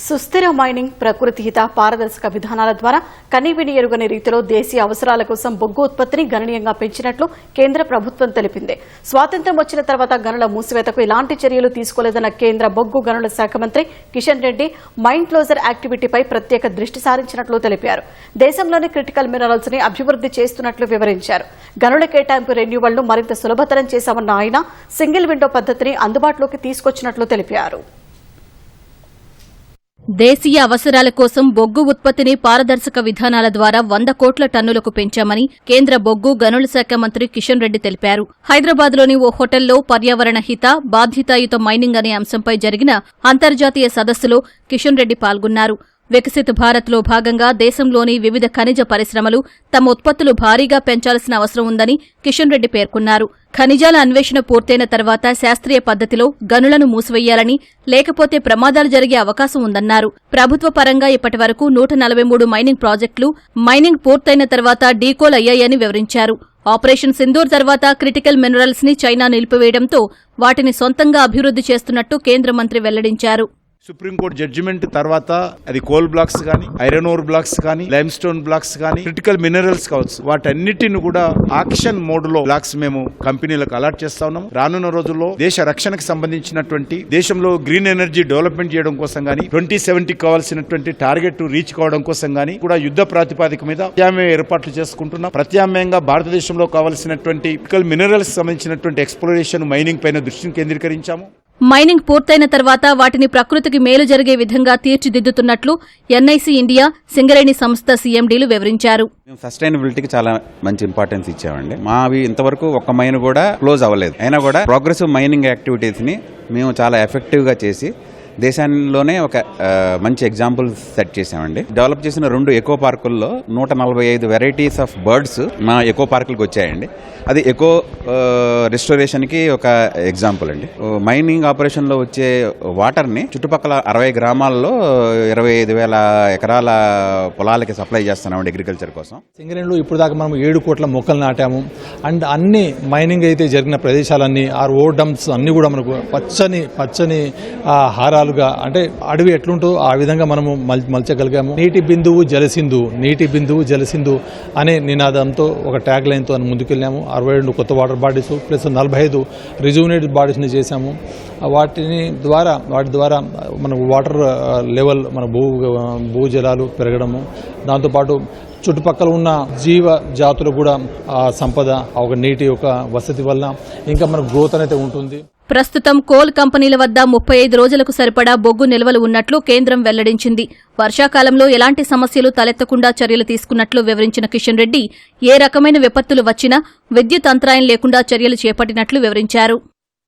సుస్థిర మైనింగ్ ప్రకృతి హిత పారదర్శక విధానాల ద్వారా కనీవిని ఎరుగని రీతిలో దేశీయ అవసరాల కోసం బొగ్గు ఉత్పత్తిని గణనీయంగా పెంచినట్లు కేంద్ర ప్రభుత్వం తెలిపింది. స్వాతంత్ర్యం వచ్చిన తర్వాత గనుల మూసివేతకు ఎలాంటి చర్యలు తీసుకోలేదన్న కేంద్ర బొగ్గు గనుల శాఖ మంత్రి కిషన్ రెడ్డి మైన్ క్లోజర్ యాక్టివిటీపై ప్రత్యేక దృష్టి సారించినట్లు తెలిపారు. దేశంలోని క్రిటికల్ మినరల్స్ని అభివృద్ది చేస్తున్నట్లు వివరించారు. గనుల కేటాయింపు రెన్యువల్ను మరింత సులభతరం చేశామన్న ఆయన సింగిల్ విండో పద్ధతిని అందుబాటులోకి తీసుకొచ్చినట్లు తెలిపారు. దేశీయ అవసరాల కోసం బొగ్గు ఉత్పత్తిని పారదర్శక విధానాల ద్వారా వంద కోట్ల టన్నులకు పెంచామని కేంద్ర బొగ్గు గనుల శాఖ మంత్రి కిషన్ రెడ్డి తెలిపారు. హైదరాబాద్లోని ఓ హోటల్లో పర్యావరణ హిత బాధ్యతాయుత మైనింగ్ అనే అంశంపై జరిగిన అంతర్జాతీయ సదస్సులో కిషన్ రెడ్డి పాల్గొన్నారు. వికసిత్ భారత్లో భాగంగా దేశంలోని వివిధ ఖనిజ పరిశ్రమలు తమ ఉత్పత్తులు భారీగా పెంచాల్సిన అవసరం ఉందని కిషన్ రెడ్డి పేర్కొన్నారు. ఖనిజాల అన్వేషణ పూర్తయిన తర్వాత శాస్త్రీయ పద్ధతిలో గనులను మూసివేయాలని లేకపోతే ప్రమాదాలు జరిగే అవకాశం ఉందన్నారు. ప్రభుత్వ పరంగా ఇప్పటి వరకు నూట నలభై మూడు మైనింగ్ ప్రాజెక్టులు మైనింగ్ పూర్తయిన తర్వాత డీకోల్ అయ్యాయని వివరించారు. ఆపరేషన్ సింధూర్ తర్వాత క్రిటికల్ మినరల్స్ని చైనా నిలిపివేయడంతో వాటిని సొంతంగా అభివృద్ది చేస్తున్నట్టు కేంద్ర మంత్రి వెల్లడించారు. సుప్రీంకోర్టు జడ్జిమెంట్ తర్వాత అది కోల్ బ్లాక్స్ కానీ ఐరన్ ఓర్ బ్లాక్స్ కానీ లైమ్ స్టోన్ బ్లాక్స్ కానీ క్రిటికల్ మినరల్స్ కావచ్చు. వాటన్నిటిని కూడా ఆక్షన్ మోడ్లో బ్లాక్స్ మేము కంపెనీలకు అలాట్ చేస్తా ఉన్నాం రానున్న రోజుల్లో దేశ రక్షణకు సంబంధించినటువంటి దేశంలో గ్రీన్ ఎనర్జీ డెవలప్మెంట్ చేయడం కోసం కానీ ట్వంటీ సెవెంటీ కావాల్సినటువంటి టార్గెట్ రీచ్ కావడం కోసం కానీ కూడా యుద్ధ ప్రాతిపాదిక మీద ప్రత్యామ్నాయ ఏర్పాట్లు చేసుకుంటున్నాం. ప్రత్యామ్నాయంగా భారతదేశంలో కావాల్సినటువంటి క్రిటికల్ మినరల్స్ సంబంధించినటువంటి ఎక్స్ప్లోరేషన్ మైనింగ్ పైన దృష్టిని కేంద్రీకరించాము. మైనింగ్ పూర్తయిన తర్వాత వాటిని ప్రకృతికి మేలు జరిగే విధంగా తీర్చిదిద్దుతున్నట్లు ఎన్ఐసి ఇండియా సింగరేణి సంస్థ సీఎండీలు వివరించారు. సస్టైనబిలిటీకి చాలా మంచి ఇంపార్టెన్స్ ఇచ్చామండి. మావి ఇంతవరకు ఒక్క మైన్ కూడా క్లోజ్ అవ్వలేదు. అయినా కూడా ప్రోగ్రెసివ్ మైనింగ్ యాక్టివిటీస్ని మేము చాలా ఎఫెక్టివ్గా చేసి దేశంలోనే ఒక మంచి ఎగ్జాంపుల్ సెట్ చేసామండి డెవలప్ చేసిన రెండు ఎకో పార్కుల్లో నూట నలభై ఐదు వెరైటీస్ ఆఫ్ బర్డ్స్ మా ఎకో పార్కులకు వచ్చాయండి. అది ఎకో రిస్టోరేషన్కి ఒక ఎగ్జాంపుల్ అండి. మైనింగ్ ఆపరేషన్లో వచ్చే వాటర్ని చుట్టుపక్కల అరవై గ్రామాల్లో ఇరవై ఐదు వేల ఎకరాల పొలాలకి సప్లై చేస్తున్నామండి అగ్రికల్చర్ కోసం. సింగరేణిలో ఇప్పుడు దాకా మనం ఏడు కోట్ల మొక్కలు నాటాము. అండ్ అన్ని మైనింగ్ అయితే జరిగిన ప్రదేశాలన్నీ ఆ ఓ డంప్స్ అన్నీ కూడా మనకు పచ్చని పచ్చని హార రకాలుగా అంటే అడవి ఎట్లుంటో ఆ విధంగా మనము మల్ మలచగలిగాము. నీటి బిందువు జలసింధు నీటి బిందువు జలసింధు అనే నినాదంతో ఒక ట్యాగ్ లైన్తో ముందుకెళ్ళాము. అరవై రెండు కొత్త వాటర్ బాడీస్ ప్లస్ నలభై ఐదు రిజువినేటెడ్ బాడీస్ని చేశాము. వాటిని ద్వారా వాటి ద్వారా మనకు వాటర్ లెవెల్ మన భూ భూజలాలు పెరగడము. దాంతోపాటు చుట్టుపక్కల ఉన్న జీవ జాతులు కూడా ఆ సంపద ఒక నీటి యొక్క వసతి వల్ల ఇంకా మనకు గ్రోత్ అనేది ఉంటుంది. ప్రస్తుతం కోల్ కంపెనీల వద్ద ముప్పై ఐదు రోజులకు సరిపడా బొగ్గు నిల్వలు ఉన్నట్లు కేంద్రం వెల్లడించింది. వర్షాకాలంలో ఎలాంటి సమస్యలు తలెత్తకుండా చర్యలు తీసుకున్నట్లు వివరించిన కిషన్ రెడ్డి ఏ రకమైన విపత్తులు వచ్చినా విద్యుత్ అంతరాయం లేకుండా చర్యలు చేపట్టినట్లు వివరించారు.